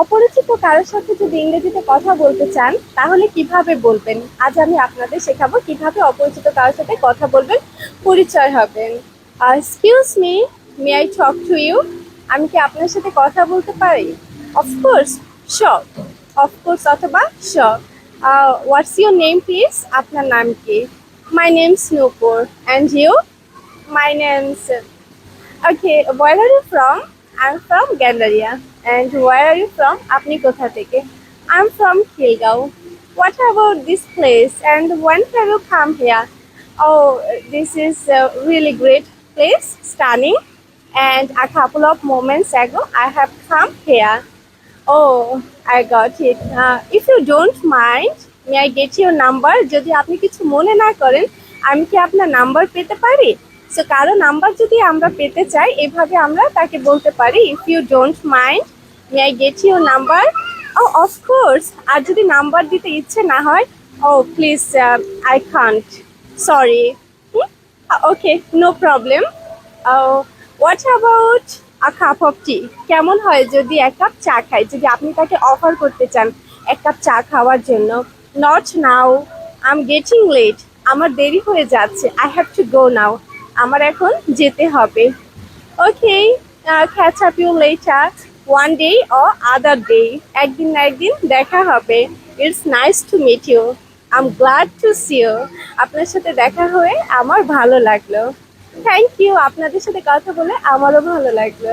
অপরিচিত কারোর সাথে যদি ইংরেজিতে কথা বলতে চান তাহলে কীভাবে বলবেন? আজ আমি আপনাদের শেখাবো কীভাবে অপরিচিত কারোর সাথে কথা বলবেন। পরিচয় হবেন। Excuse me may I talk to you আমি কি আপনার সাথে কথা বলতে পারি? Of course sure of course অথবা sure what's your name please আপনার নাম কি? My name স্নোপুর and you my names Okay, where are you from? I'm from Gandaria. And where are you from? আপনি কোথা থেকে? I'm from Kilgau. What about this place? And when have you come here? Oh, this is a really great place, stunning. And a couple of moments ago, I have come here. Oh, I got it. Uh, if you don't mind, may I get your number? যদি আপনি কিছু মনে না করেন আমি কি আপনার number পেতে পারি সো কারও নাম্বার যদি আমরা পেতে চাই, এভাবে আমরা তাকে বলতে পারি if you don't mind may I get your number oh of course আর যদি নাম্বার দিতে ইচ্ছে না হয় ও please I can't sorry okay no problem what about a cup of tea কেমন হয় যদি এক কাপ চা খাই? যদি আপনি তাকে অফার করতে চান এক কাপ চা খাওয়ার জন্য not now I am getting late আমার দেরি হয়ে যাচ্ছে. I have to go now আমার এখন যেতে হবে। Okay catch up you later one day or other day একদিন না একদিন দেখা হবে। It's nice to meet you I am glad to see you আপনার সাথে দেখা হয়ে আমার ভালো লাগল। থ্যাংক ইউ আপনাদের সাথে কথা বলে আমারও ভালো লাগল।